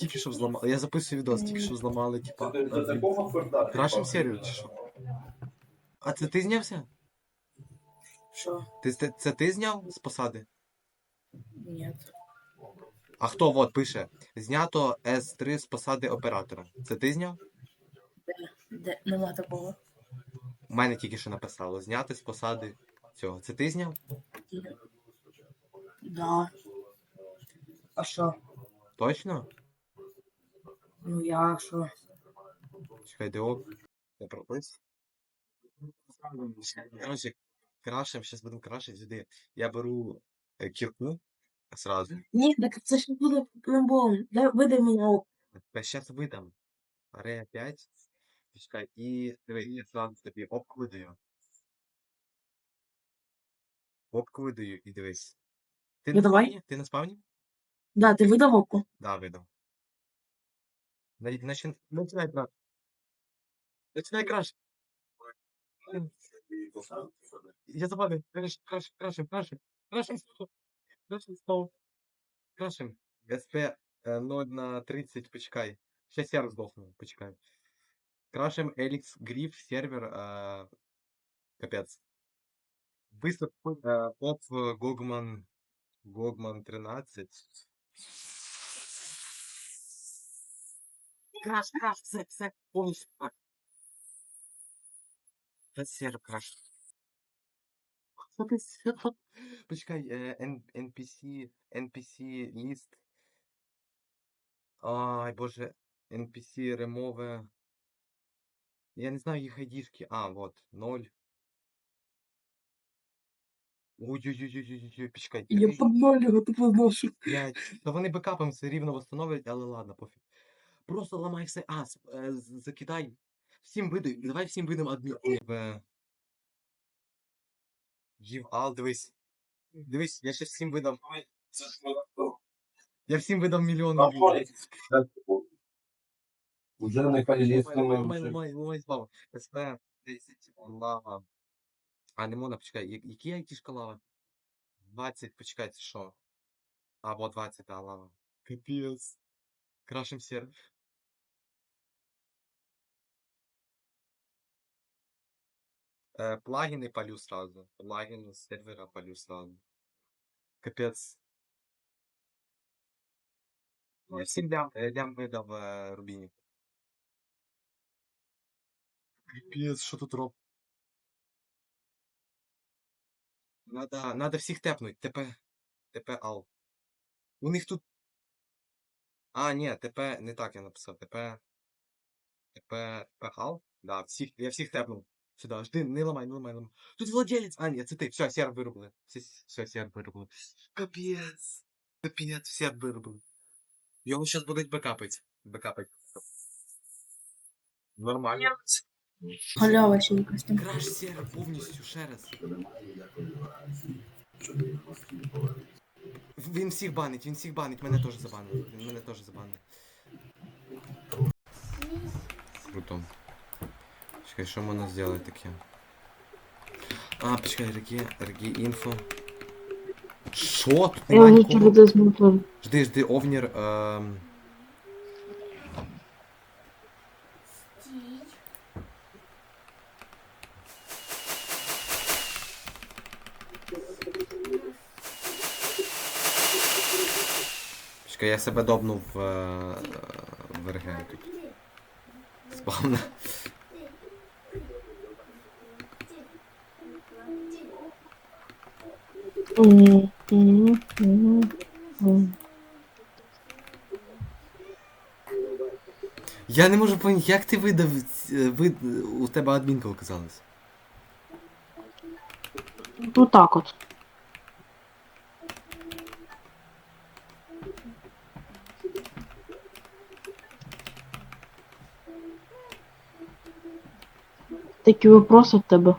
Тільки що взламали. Я записую відос, тільки що взламали, типа. Це до такого форта. Крашим серію чи що? А це ти знявся? Що? Ти, це, це ти зняв з посади? Ні. А хто от пише? Знято С3 з посади оператора. Це ти зняв? Де нема такого. У мене тільки що написало. Зняти з посади цього. Це ти зняв? Да. А що? Точно? Ну я що? Чекай, ДО. Я пропис. Короче, крашим, зараз будемо крашити сюди. Я беру е, кірку сразу. Ні, так це ж буде пломбом. Дай видай мені оп. Я зараз видам. Арея 5. Чекай, і диви, я сразу тобі опку видаю. Опку видаю і дивись. Ти Ну, на давай. спавні? Ти на спавні? Да, ти видав опку? Да, видав. Начи... Начинай краш. Начинай краш. Я забавлю. Краш, краш, крашим, крашим. Крашим стол. Крашим стол. Крашим. СП е, 0 на 30, почекай. Щас я роздохну, почекай. Крашим Elix Гриф сервер. Е, капець. Быстро е, поп Гогман Гогман 13. Краш, краш, все, все, повністю краш. Ти сьо- Почекай, е, NPC, NPC ліст. Ай, боже, NPC ремове. Я не знаю їх айдішки. А, вот, 0. Ой-ой-ой-ой-ой, почекай. Я його тупо зношу. Блядь, та вони бекапом все рівно восстановлять, але ладно, пофіг. Просто ламай все. А, с- е, з- закидай. Всім видай. Давай всім видам адмін. В... Give дивись. Дивись, я ще всім видам. Я всім видам мільйон. Уже. СП 10 лава. А, не можна, почекай, я- які айтішка лава? 20, почекай, це що? А, вот 20, да, лава. Капец. Крашим сервер. плагины полю сразу. Плагины с сервера полю сразу. Капец. Я всем лям, э, лям выдал в э, Рубине. Капец, что тут роб? Надо, надо всех тэпнуть. ТП. ТП ал. У них тут... А, ні, ТП, не так я написав. ТП... ТП... ТП ал? Да, всіх, я всіх тепнув. Сюди, жди, не ламай, не ламай, не ламай. Тут владелець, а, ні, це ти. Все, серв виробили. Все, все, серв виробили. Капець. Капець, серв виробили. Його зараз будуть бекапить. Бекапить. Нормально. Халява ще якась там. Краш серв повністю, ще раз. Він всіх банить, він всіх банить, мене теж забанив. Він мене теж забанив. Круто. Чекай, що можна зробити таке? А, почекай, регі, регі інфо. Що? Тут Я немає вже нікого. буде змотив. Жди, жди, овнір. Ем... Чекай, я себе добнув в, е, в РГ тут. Спавна. М, м, м, м. Я не можу поняти, як ти видав. ць- Вид... У тебе адмінка оказалась. Ну так от. Такі вопроси в тебе.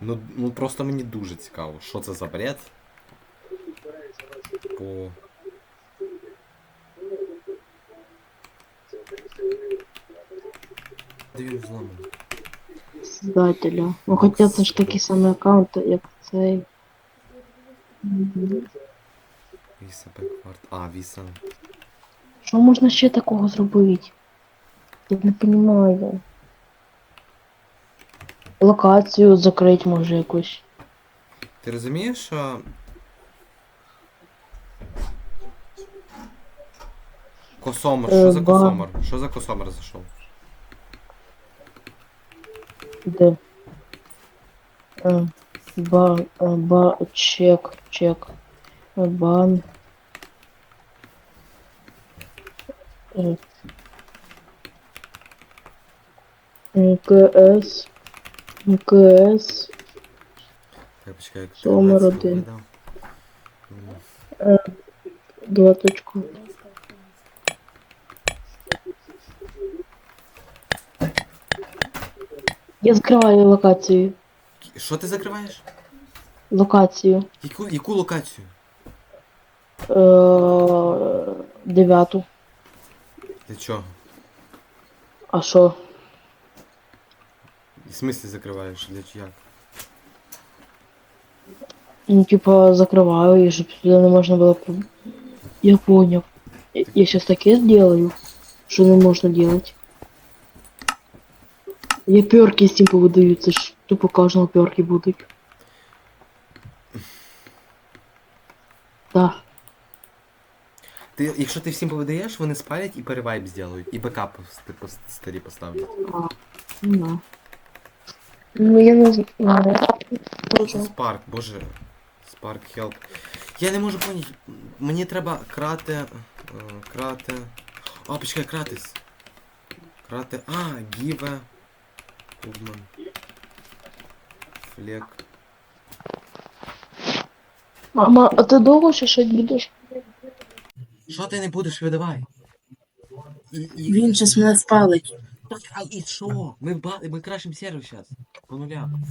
Ну, ну просто мені дуже цікаво, що це за бред. По. Де він зламаний? Создателя. Ну хоча це ж такі самі аккаунти, як цей. Віса Беквард. А, Віса. Що можна ще такого зробити? Я не розумію. Локацію закрити може якусь. Ти розумієш, що. Косомор, Е, що за косомор? Що за косомор зайшов? Де? Е, Ба, е, ба, чек, чек. Е, Бан. Е. Е, КС. КС. Я почекаю, як Сомор це один. виглядав. М. Два точку. Я закриваю локацію. Що ти закриваєш? Локацію. Яку, яку локацію? Е, дев'яту. Для чого? А що? В смислі закриваєш? Для чого? Як? Ну, типа, закриваю, і щоб сюди не можна було. Я поняв. Я, я сейчас таке сделаю, що не можна делать. Я перки з цим повидаю, це ж тупо кожного перки будуть. Так. Ти, якщо ти всім повидаєш, вони спалять і перевайп зроблять, і бекап типу, старі поставлять. А, ну да. Ну я не знаю. Спарк, боже. Спарк хелп. Я не можу поняти. Мені треба крати. е, Крати. А, почекай, кратис. Крати. А, гіве. Кубман. Флек. Мама, а ти довго ще щось будеш? Що ти не будеш видавай? І, і, Він щас мене спалить. Так, а і що? Ми, ба... ми крашим сервер зараз. По нулям.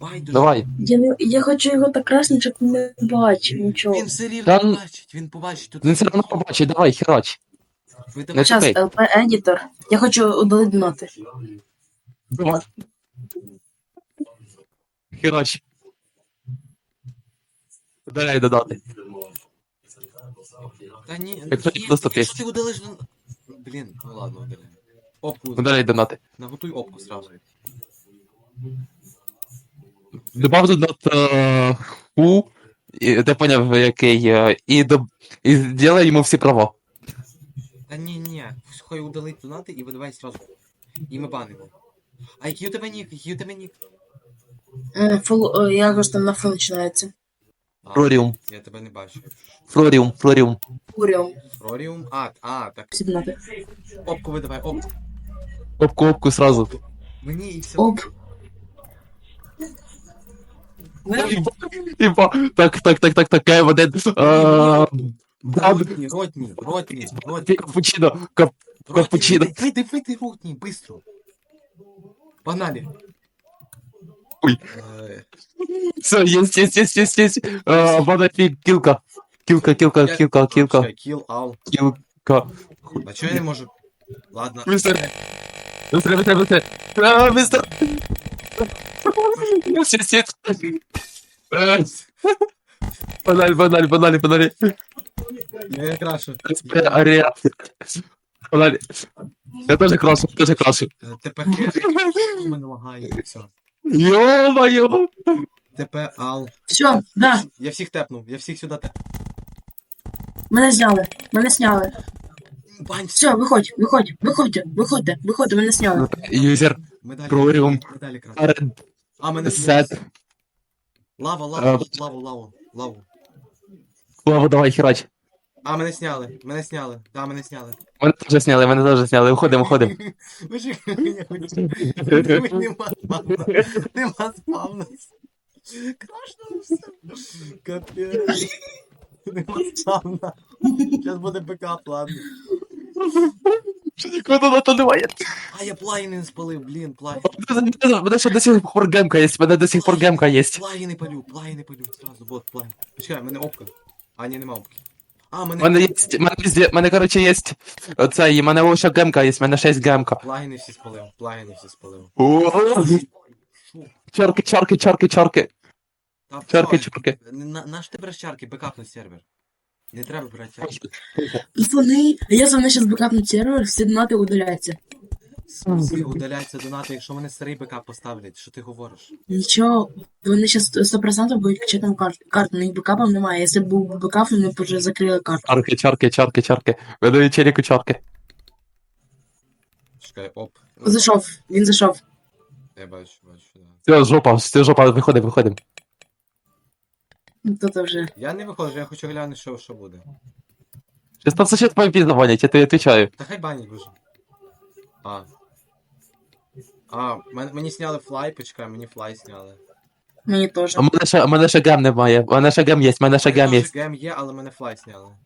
Байдуже. Давай. Я, не, я хочу його так красно, щоб не бачив нічого. Він все рівно Та- побачить, він побачить тут. Він все одно побачить, давай, херач. Не Час, чекай. ЛП Едітор. Я хочу удалити ноти. Давай. Херач. Удаляй додати. Та ні, Якщо ні, доступ є. якщо ти удалиш... ну, Блін, ну ладно, удаляй. Опку, Удаляй донати. наготуй опку сразу. Добав донат е, ху, і, ти поняв, який, е, і, доб... і зробай йому всі права. Та ні, ні, хай удалить донати і видавай сразу. І ми банимо. А який у тебе нік? Який у тебе нік? М, Фул, е, якось там на фу починається. А, Флоріум. Я тебе не бачу. Флоріум, флоріум. Фуріум. Флоріум? А, а, так. Всі ноти. Опку видавай, опку. Опку, опку сразу. Мені і все. Оп. Типа, так, так, так, так, так, Кайв один. Е, Дад, Ротні, ротні, ротні, ротні. капучино, кап... Капучино. Ротні, Вийди, вийди, ротні, быстро. Погнали. Ой. Все, есть, есть, есть, есть, есть. Э, Бада фиг, килка. Килка, килка, килка, килка, Kill, ау. килка. А чого я не можу? Ладно. Мистер. Быстрее, быстрее, быстрее. А, мистер. Есть, есть, есть. Баналь, баналь, баналь, баналь. Я крашу. Ареа. Баналь. Я тоже крашу, тоже крашу. Е, ТП у мене лагає. Ё-моё. ТП ал. Все, да, Я всіх тепнув, я всіх сюди тепнув. мене зняли. Мене сняли. Бань, Все, виходь, виходь, виходьте, виходьте, виходьте, мене сняли. Юзер. Медалі крашу. А, мене Сет. Лава, лава, Е, лаву, лаву, лаву. Лава, давай, херач. А, мене сняли, мене сняли. Да, мене сняли. Мене теж зняли, мене теж зняли. Виходимо, виходимо. Ви ж я хочу. Нема спавна. Нема спавна. Крашно все. Капець. Нема спавна. Зараз буде бекап, ладно. Що нікого на то немає. А, я плагіни не спалив, блін, плагіни. Мене ще до сих пор гемка є, мене до сих пор гемка є. Плагіни палю, плагіни палю. Сразу, вот, плагін. Почекай, мене опка. А, ні, нема опки. А, в У мене... мене є, мене у мене, коротше, є цей, мене лише гемка є, мене 6 гемка. Плагіни всі спалив, плагіни всі спалив. Чорки, чорки, чорки, чорки, Та чорки, все, чорки. На, наш ти береш чарки, бекап на сервер. Не треба брати. Пацани, якщо вони зараз бекапнуть сервер, всі донати удаляються. Всі удаляються донати, якщо вони старий БК поставлять, що ти говориш? Нічого, вони зараз 100% будуть качати карту. Карту, у них бекапа немає. Якщо б був бекап, вони б вже закрили карту. Чарки, чарки, чарки, чарки. Видаю челіку чарки. Чекай, оп. Зайшов, він зайшов. Я бачу, бачу, да. Все, жопа, все, жопа, виходимо, виходимо. Ну, Тут вже. Я не виходжу, я хочу глянути, що, що буде. Сейчас там сосед по пиздованить, я тебе отвечаю. Та хай банять вже. А. А, мен- мені сняли флай, почекай, мені флай сняли. Мені теж. А мене ще, у мене ще гем немає, у мене ще гем є, у мене ще У мене гем є. гем є, але мене флай сняли.